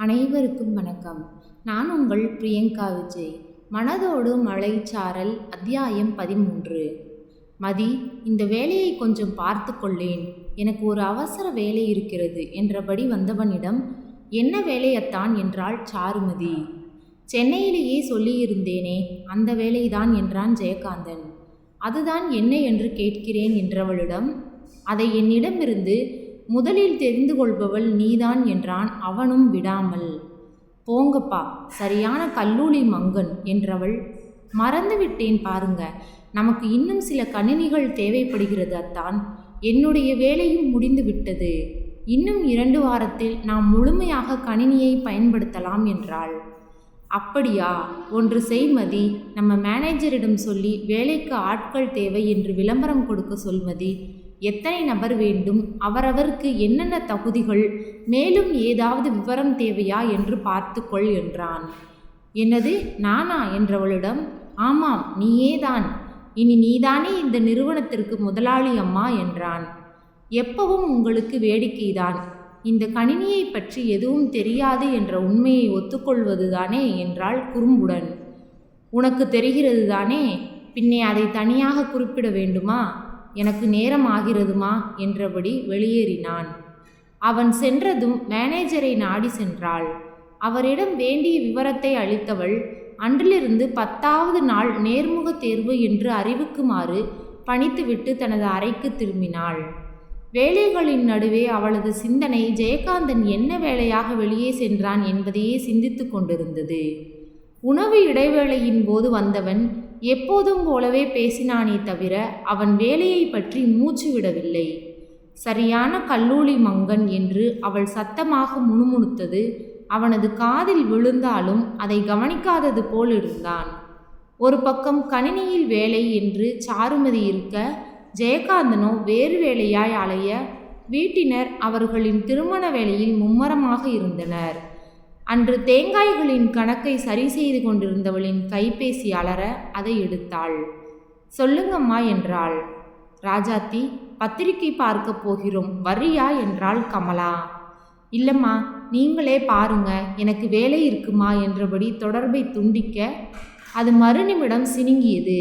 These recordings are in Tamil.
அனைவருக்கும் வணக்கம். நான் உங்கள் பிரியங்கா விஜய். மனதோடு மலைச்சாரல் அத்தியாயம் பதிமூன்று. மதி இந்த வேலையை கொஞ்சம் பார்த்து கொள்ளேன். எனக்கு ஒரு அவசர வேலை இருக்கிறது என்றபடி வந்தவனிடம் என்ன வேலையத்தான்? என்றாள் சாருமதி. சென்னையிலேயே சொல்லியிருந்தேனே அந்த வேலைதான் என்றான் ஜெயகாந்தன். அதுதான் என்ன? என்று கேட்கிறேன் என்றவளிடம் அதை என்னிடமிருந்து முதலில் தெரிந்து கொள்பவள் நீதான் என்றான் அவனும் விடாமல். போங்கப்பா சரியான கல்லூலி மங்கன் என்றவள். மறந்துவிட்டேன் பாருங்க நமக்கு இன்னும் சில கணினிகள் தேவைப்படுகிறது அத்தான். என்னுடைய வேலையும் முடிந்து விட்டது. இன்னும் இரண்டு வாரத்தில் நாம் முழுமையாக கணினியை பயன்படுத்தலாம் என்றாள். அப்படியா ஒன்று செய்மதி நம்ம மேனேஜரிடம் சொல்லி வேலைக்கு ஆட்கள் தேவை என்று விளம்பரம் கொடுக்க சொல்மதி எத்தனை நபர் வேண்டும்? அவரவருக்கு என்னென்ன தகுதிகள்? மேலும் ஏதாவது விவரம் தேவையா என்று பார்த்துக்கொள் என்றான். என்னது? நானா? என்றவளிடம் ஆமாம் நீயேதான். இனி நீதானே இந்த நிறுவனத்திற்கு முதலாளி அம்மா? என்றான். எப்பவும் உங்களுக்கு வேடிக்கைதான். இந்த கணினியை பற்றி எதுவும் தெரியாது என்ற உண்மையை ஒத்துக்கொள்வதுதானே? என்றாள் குறும்புடன். உனக்கு தெரிகிறது தானே பின்னே அதை தனியாக குறிப்பிட வேண்டுமா? எனக்கு நேரம் ஆகிறதுமா என்றபடி வெளியேறினான். அவன் சென்றதும் மேனேஜரை நாடி சென்றாள். அவரிடம் வேண்டிய விவரத்தை அளித்தவள் அன்றிலிருந்து பத்தாவது நாள் நேர்முக தேர்வு என்று அறிவிக்குமாறு பணித்துவிட்டு தனது அறைக்கு திரும்பினாள். வேலைகளின் நடுவே அவளது சிந்தனை ஜெயகாந்தன் என்ன வேலையாக வெளியே சென்றான் என்பதையே சிந்தித்து கொண்டிருந்தது. உணவு இடைவேளையின் போது வந்தவன் எப்போதும் போலவே பேசினானே தவிர அவன் வேலையை பற்றி மூச்சு விடவில்லை. சரியான கல்லூலி மங்கன் என்று அவள் சத்தமாக முணுமுணுத்தது. அவனது காதில் விழுந்தாலும் அதை கவனிக்காதது போல் இருந்தான். ஒரு பக்கம் கணினியில் வேலை என்று சாருமதி இருக்க ஜெயகாந்தனோ வேறு வேலையாய் அலைய வீட்டினர் அவர்களின் திருமண வேலையில் மும்மரமாக இருந்தனர். அன்று தேங்காய்களின் கணக்கை சரி செய்து கொண்டிருந்தவளின் கைபேசி அலற அதை எடுத்தாள். சொல்லுங்கம்மா என்றாள். ராஜாத்தி பத்திரிகை பார்க்க போகிறோம். வரியா என்றாள் கமலா. இல்லம்மா நீங்களே பாருங்க. எனக்கு வேலை இருக்குமா? என்றபடி தொடர்பை துண்டிக்க அது மறுநிமிடம் சினுங்கியது.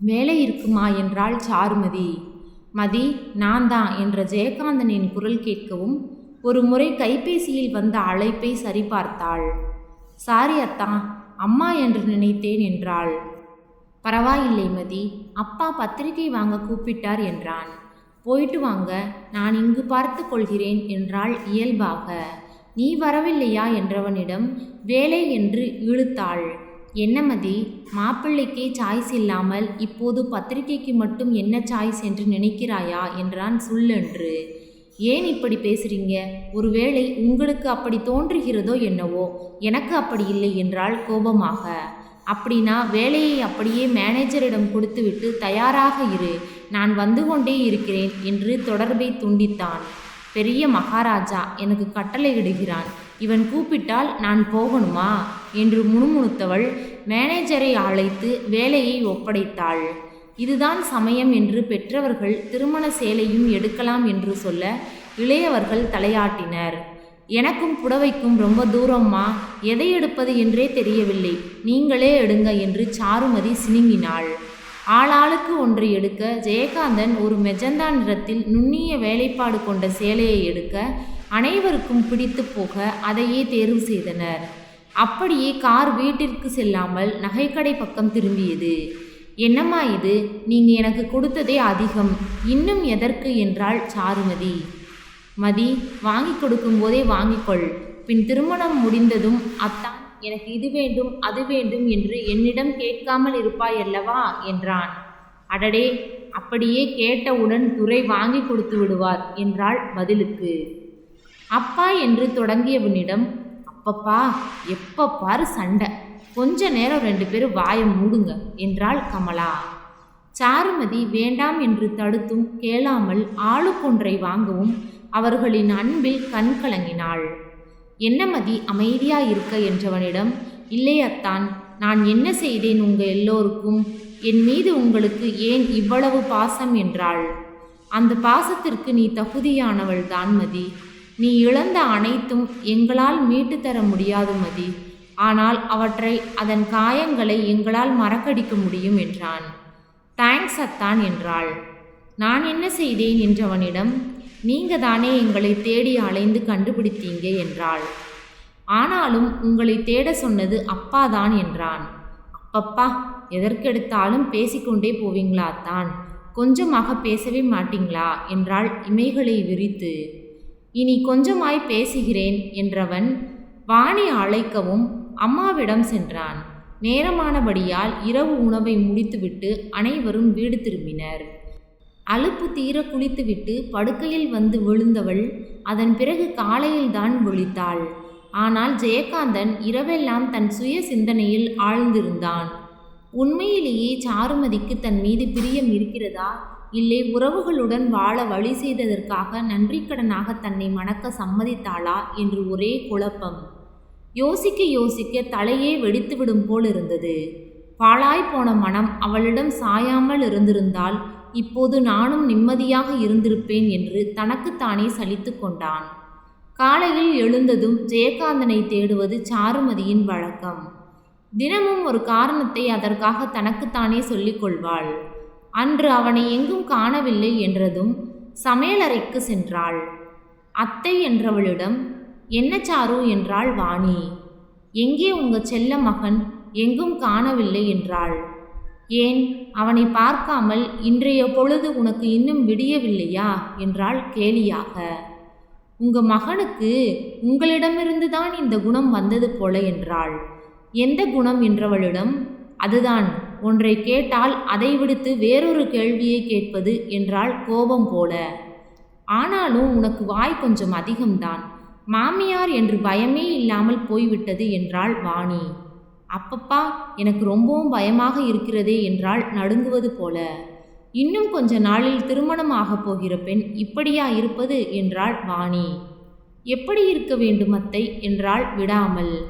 வேலை இருக்குமா? என்றாள் சாருமதி. மதி நான் தான் என்ற ஜெயகாந்தனின் குரல் கேட்கவும் ஒரு முறை கைபேசியில் வந்த அழைப்பை சரிபார்த்தாள். சாரி அத்தா அம்மா என்று நினைத்தேன் என்றாள். பரவாயில்லை மதி அப்பா பத்திரிகை வாங்க கூப்பிட்டார் என்றான். போயிட்டு வாங்க நான் இங்கு பார்த்து கொள்கிறேன் என்றாள் இயல்பாக. நீ வரவில்லையா என்றவனிடம் வேலை என்று இழுத்தாள். என்ன மதி மாப்பிள்ளைக்கே சாய்ஸ் இல்லாமல் இப்போது பத்திரிகைக்கு மட்டும் என்ன சாய்ஸ் என்று நினைக்கிறாயா என்றான் சுள்ளென்று. ஏன் இப்படி பேசுறீங்க? ஒருவேளை உங்களுக்கு அப்படி தோன்றுகிறதோ என்னவோ? எனக்கு அப்படி இல்லை என்றால் கோபமாக. அப்படின்னா வேலையை அப்படியே மேனேஜரிடம் கொடுத்துவிட்டு தயாராக இரு. நான் வந்து கொண்டே இருக்கிறேன் என்று தொடர்பை துண்டித்தான். பெரிய மகாராஜா எனக்கு கட்டளையிடுகிறான் இவன் கூப்பிட்டால் நான் போகணுமா? என்று முணுமுணுத்தவள் மேனேஜரை அழைத்து வேலையை ஒப்படைத்தாள். இதுதான் சமயம் என்று பெற்றவர்கள் திருமண சேலையும் எடுக்கலாம் என்று சொல்ல இளையவர்கள் தலையாட்டினர். எனக்கும் புடவைக்கும் ரொம்ப தூரம்மா எதை எடுப்பது என்றே தெரியவில்லை. நீங்களே எடுங்க என்று சாருமதி சினுங்கினாள். ஆளாளுக்கு ஒன்று எடுக்க ஜெயகாந்தன் ஒரு மெஜந்தா நிறத்தில் நுண்ணிய வேலைப்பாடு கொண்ட சேலையை எடுக்க அனைவருக்கும் பிடித்து போக அதையே தேர்வு செய்தனர். அப்படியே கார் வீட்டிற்கு செல்லாமல் நகைக்கடை பக்கம் திரும்பியது. என்னம்மா இது? நீங்கள் எனக்கு கொடுத்ததே அதிகம். இன்னும் எதற்கு என்றாள் சாருமதி. மதி வாங்கி கொடுக்கும்போதே வாங்கிக்கொள். பின் திருமணம் முடிந்ததும் அத்தான் எனக்கு இது வேண்டும் அது வேண்டும் என்று என்னிடம் கேட்காமல் இருப்பாய் அல்லவா? என்றான். அடடே அப்படியே கேட்டவுடன் துரை வாங்கி கொடுத்து விடுவார் என்றாள் பதிலுக்கு. அப்பா என்று தொடங்கியவனிடம் அப்பப்பா எப்ப பாரு சண்டை. கொஞ்ச நேரம் ரெண்டு பேரும் வாயை மூடுங்க என்றாள் கமலா. சாருமதி வேண்டாம் என்று தடுத்தும் கேளாமல் ஆளுக்கொன்றை வாங்கவும் அவர்களின் அன்பில் கண் கலங்கினாள். என்னமதி அமைதியா இருக்க என்றவனிடம் இல்லையத்தான் நான் என்ன செய்தேன் உங்க எல்லோருக்கும்? என் மீது உங்களுக்கு ஏன் இவ்வளவு பாசம்? என்றாள். அந்த பாசத்திற்கு நீ தகுதியானவள் தான் மதி. நீ இழந்த அனைத்தும் எங்களால் மீட்டு தர முடியாது மதி. ஆனால் அவற்றை அதன் காயங்களை எங்களால் மறக்கடிக்க முடியும் என்றான். தேங்க்ஸ் அத்தான் என்றாள். நான் என்ன செய்தேன்? என்றவனிடம் நீங்க தானே எங்களை தேடி அலைந்து கண்டுபிடித்தீங்க என்றாள். ஆனாலும் உங்களை தேட சொன்னது அப்பாதான் என்றான். அப்பப்பா எதற்கெடுத்தாலும் பேசிக்கொண்டே போவீங்களா தான் கொஞ்சமாக பேசவே மாட்டீங்களா? என்றாள் இமைகளை விரித்து. இனி கொஞ்சமாய் பேசுகிறேன் என்றவன் வாணி அழைக்கவும் அம்மாவிடம் சென்றான். நேரமானபடியால் இரவு உணவை முடித்துவிட்டு அனைவரும் வீடு திரும்பினர். அலுப்பு தீர குளித்துவிட்டு படுக்கையில் வந்து விழுந்தவள் அதன் பிறகு காலையில்தான் விழித்தாள். ஆனால் ஜெயகாந்தன் இரவெல்லாம் தன் சுய சிந்தனையில் ஆழ்ந்திருந்தான். உண்மையிலேயே சாருமதிக்கு தன் மீது பிரியம் இருக்கிறதா? இல்லை உறவுகளுடன் வாழ வழி செய்ததற்காக நன்றிக்கடனாக தன்னை மணக்க சம்மதித்தாளா? என்று ஒரே குழப்பம். யோசிக்க யோசிக்க தலையே வெடித்துவிடும் போல் இருந்தது பாழாய் போன மனம் அவளிடம் சாயாமல் இருந்திருந்தால் இப்போது நானும் நிம்மதியாக இருந்திருப்பேன் என்று தனக்குத்தானே சலித்து கொண்டான். காலையில் எழுந்ததும் ஜெயகாந்தனை தேடுவது சாருமதியின் வழக்கம். தினமும் ஒரு காரணத்தை அதற்காக தனக்குத்தானே சொல்லிக் கொள்வாள். அன்று அவனை எங்கும் காணவில்லை என்றதும் சமையலறைக்கு சென்றாள். அத்தை என்றவளிடம் என்ன சாரு என்றாள் வாணி. எங்கே உங்க செல்ல மகன்? எங்கும் காணவில்லை என்றாள். ஏன்? அவனை பார்க்காமல் இன்றைய பொழுது உனக்கு இன்னும் விடியவில்லையா? என்றாள் கேலியாக. உங்க மகனுக்கு உங்களிடமிருந்து தான் இந்த குணம் வந்தது போல என்றாள். எந்த குணம் என்றவளிடம்? அதுதான். ஒன்றை கேட்டால் அதை விடுத்து வேறொரு கேள்வியை கேட்பது என்றால் கோபம் போல. ஆனாலும் உனக்கு வாய் கொஞ்சம் அதிகம்தான். மாமியார் என்று பயமே இல்லாமல் போய்விட்டது என்றாள் வாணி. அப்பப்பா எனக்கு ரொம்பவும் பயமாக இருக்கிறதே என்றால் நடுங்குவது போல. இன்னும் கொஞ்ச நாளில் திருமணம் ஆகப் போகிற பெண் இப்படியா இருப்பது என்றாள் வாணி. எப்படி இருக்க வேண்டும் அத்தை? என்றாள் விடாமல்.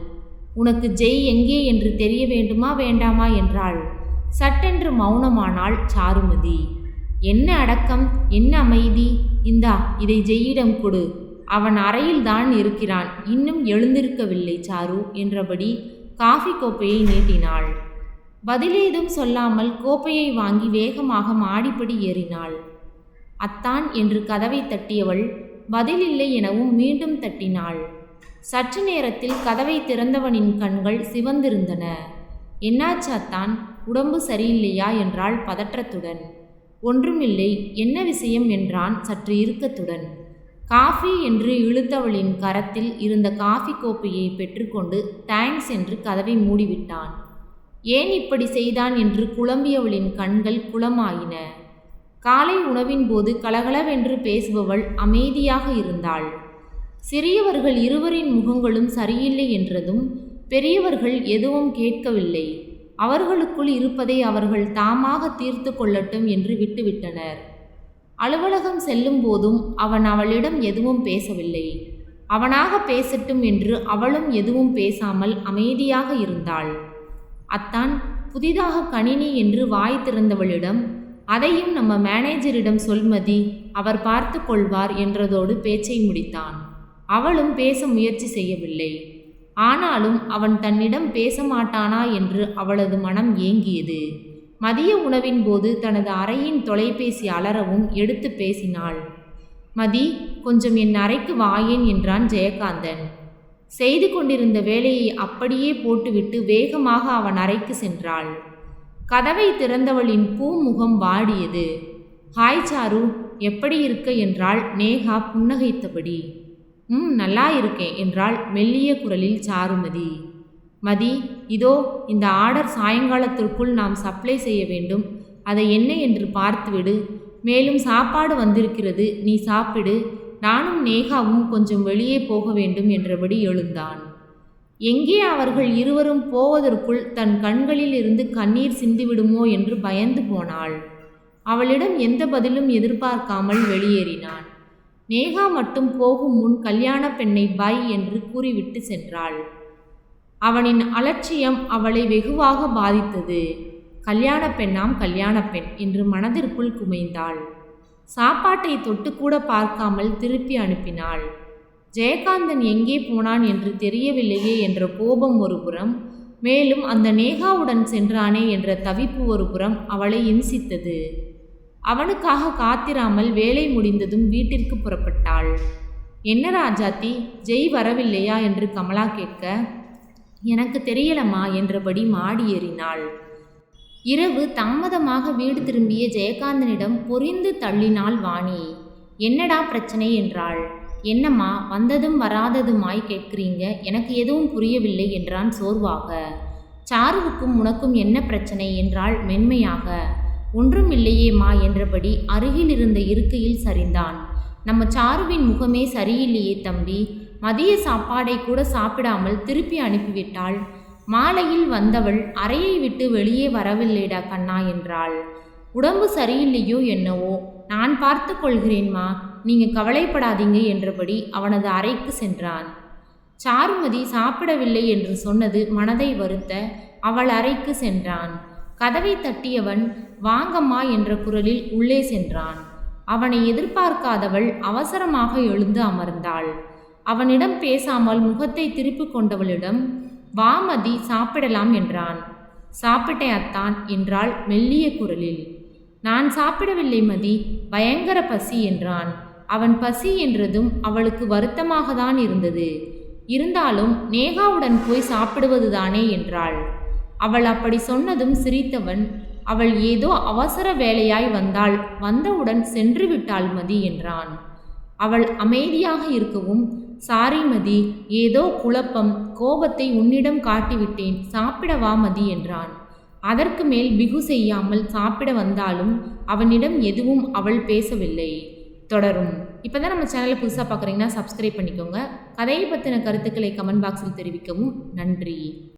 உனக்கு ஜெய் எங்கே என்று தெரிய வேண்டுமா வேண்டாமா? என்றாள். சட்டென்று மௌனமானாள் சாருமதி. என்ன அடக்கம்? என்ன அமைதி? இந்தா இதை ஜெய்யிடம் கொடு. அவன் அறையில்தான் இருக்கிறான். இன்னும் எழுந்திருக்கவில்லை சாரு என்றபடி காஃபி கோப்பையை நீட்டினாள். பதிலேதும் சொல்லாமல் கோப்பையை வாங்கி வேகமாக மாடிப்படி ஏறினாள். அத்தான் என்று கதவை தட்டியவள் பதிலில்லை எனவும் மீண்டும் தட்டினாள். சற்று நேரத்தில் கதவை திறந்தவனின் கண்கள் சிவந்திருந்தன. என்னாச்சு அத்தான்? உடம்பு சரியில்லையா? என்றாள் பதற்றத்துடன். ஒன்றுமில்லை. என்ன விஷயம்? என்றான் சற்று இறுக்கத்துடன். காஃபி என்று இழுத்தவளின் கரத்தில் இருந்த காஃபி கோப்பையை பெற்றுக்கொண்டு தேங்க்ஸ் என்று கதவை மூடிவிட்டான். ஏன் இப்படி செய்தான்? என்று குழம்பியவளின் கண்கள் குளமாயின. காலை உணவின் போது கலகலவென்று பேசுபவள் அமைதியாக இருந்தாள். சிறியவர்கள் இருவரின் முகங்களும் சரியில்லை என்றதும் பெரியவர்கள் எதுவும் கேட்கவில்லை. அவர்களுக்குள் இருப்பதை அவர்கள் தாமாக தீர்த்து கொள்ளட்டும் என்று விட்டுவிட்டனர். அலுவலகம் செல்லும் போதும் அவன் அவளிடம் எதுவும் பேசவில்லை. அவனாக பேசட்டும் என்று அவளும் எதுவும் பேசாமல் அமைதியாக இருந்தாள். அத்தான் புதிதாக கணினி என்று வாய் திறந்தவளிடம் அதையும் நம்ம மேனேஜரிடம் சொல்மதி அவர் பார்த்து கொள்வார் என்றதோடு பேச்சை முடித்தான். அவளும் பேச முயற்சி செய்யவில்லை. ஆனாலும் அவன் தன்னிடம் பேச மாட்டானா என்று அவளது மனம் ஏங்கியது. மதிய உணவின் போது தனது அறையின் தொலைபேசி அலறவும் எடுத்து பேசினாள். மதி கொஞ்சம் என் அறைக்கு வாயேன் என்றான் ஜெயகாந்தன். செய்து கொண்டிருந்த வேலையை அப்படியே போட்டுவிட்டு வேகமாக அவன் அறைக்கு சென்றாள். கதவை திறந்தவளின் பூமுகம் வாடியது. ஹாய் சாரு எப்படி இருக்க? என்றாள் நேகா புன்னகைத்தபடி. ம் நல்லா இருக்கேன் என்றாள் மெல்லிய குரலில் சாருமதி. மதி இதோ இந்த ஆர்டர் சாயங்காலத்திற்குள் நாம் சப்ளை செய்ய வேண்டும். அதை என்ன என்று பார்த்துவிடு. மேலும் சாப்பாடு வந்திருக்கிறது நீ சாப்பிடு. நானும் நேகாவும் கொஞ்சம் வெளியே போக வேண்டும் என்றபடி எழுந்தான். எங்கே அவர்கள் இருவரும் போவதற்குள் தன் கண்களில் இருந்து கண்ணீர் சிந்துவிடுமோ என்று பயந்து போனாள். அவளிடம் எந்த பதிலும் எதிர்பார்க்காமல் வெளியேறினான். நேகா மட்டும் போகும் முன் கல்யாண பெண்ணை பை என்று கூறிவிட்டு சென்றாள். அவனின் அலட்சியம் அவளை வெகுவாக பாதித்தது. கல்யாண பெண்ணாம் கல்யாண பெண் என்று மனதிற்குள் குமைந்தாள். சாப்பாட்டை தொட்டுக்கூட பார்க்காமல் திருப்பி அனுப்பினாள். ஜெயகாந்தன் எங்கே போனான் என்று தெரியவில்லையே என்ற கோபம் ஒரு புறம் மேலும் அந்த நேகாவுடன் சென்றானே என்ற தவிப்பு ஒரு புறம் அவளை இம்சித்தது. அவனுக்காக காத்திராமல் வேலை முடிந்ததும் வீட்டிற்கு புறப்பட்டாள். என்ன ராஜாத்தி ஜெய் வரவில்லையா? என்று கமலா கேட்க எனக்கு தெரியலம்மா என்றபடி மாடி ஏறினாள். இரவு தாமதமாக வீடு திரும்பிய ஜெயகாந்தனிடம் பொரிந்து தள்ளினாள் வாணி. என்னடா பிரச்சனை? என்றாள். என்னம்மா வந்ததும் வராததுமாய் கேட்கிறீங்க? எனக்கு எதுவும் புரியவில்லை என்றான் சோர்வாக. சாருவுக்கும் உனக்கும் என்ன பிரச்சனை? என்றாள் மென்மையாக. ஒன்றும் இல்லையேம்மா என்றபடி அருகில் இருந்த இருக்கையில் சரிந்தான். நம்ம சாருவின் முகமே சரியில்லையே தம்பி. மதிய சாப்பாடை கூட சாப்பிடாமல் திருப்பி அனுப்பிவிட்டாள். மாலையில் வந்தவள் அறையை விட்டு வெளியே வரவில்லைடா கண்ணா என்றாள். உடம்பு சரியில்லையோ என்னவோ? நான் பார்த்து கொள்கிறேன்மா நீங்க கவலைப்படாதீங்க என்றபடி அவனது அறைக்கு சென்றான். சாருமதி சாப்பிடவில்லை என்று சொன்னது மனதை வருத்த அவள் அறைக்கு சென்றான். கதவை தட்டியவன் வாங்கம்மா என்ற குரலில் உள்ளே சென்றான். அவனை எதிர்பார்க்காதவள் அவசரமாக எழுந்து அமர்ந்தாள். அவனிடம் பேசாமல் முகத்தை திருப்பிக் கொண்டவளிடம் வாமதி சாப்பிடலாம் என்றான். சாப்பிட்டேன் அத்தான் என்றாள் மெல்லிய குரலில். நான் சாப்பிடவில்லை மதி பயங்கர பசி என்றான். அவன் பசி என்றதும் அவளுக்கு வருத்தமாக தான் இருந்தது. இருந்தாலும் நேகாவுடன் போய் சாப்பிடுவதுதானே என்றாள். அவள் அப்படி சொன்னதும் சிரித்தவன் அவள் ஏதோ அவசர வேலையாய் வந்தாள் வந்தவுடன் சென்று விட்டாள் மதி என்றான். அவள் அமைதியாக இருக்கவும் சாரி மதி ஏதோ குழப்பம் கோபத்தை உன்னிடம் காட்டிவிட்டேன் சாப்பிட வா மதி என்றான். அதற்கு மேல் பிகு செய்யாமல் சாப்பிட வந்தாலும் அவனிடம் எதுவும் அவள் பேசவில்லை. தொடரும். இப்போ தான் நம்ம சேனலை புதுசாக பார்க்குறீங்கன்னா சப்ஸ்கிரைப் பண்ணிக்கோங்க. கதையை பற்றின கருத்துக்களை கமெண்ட் பாக்ஸில் தெரிவிக்கவும். நன்றி.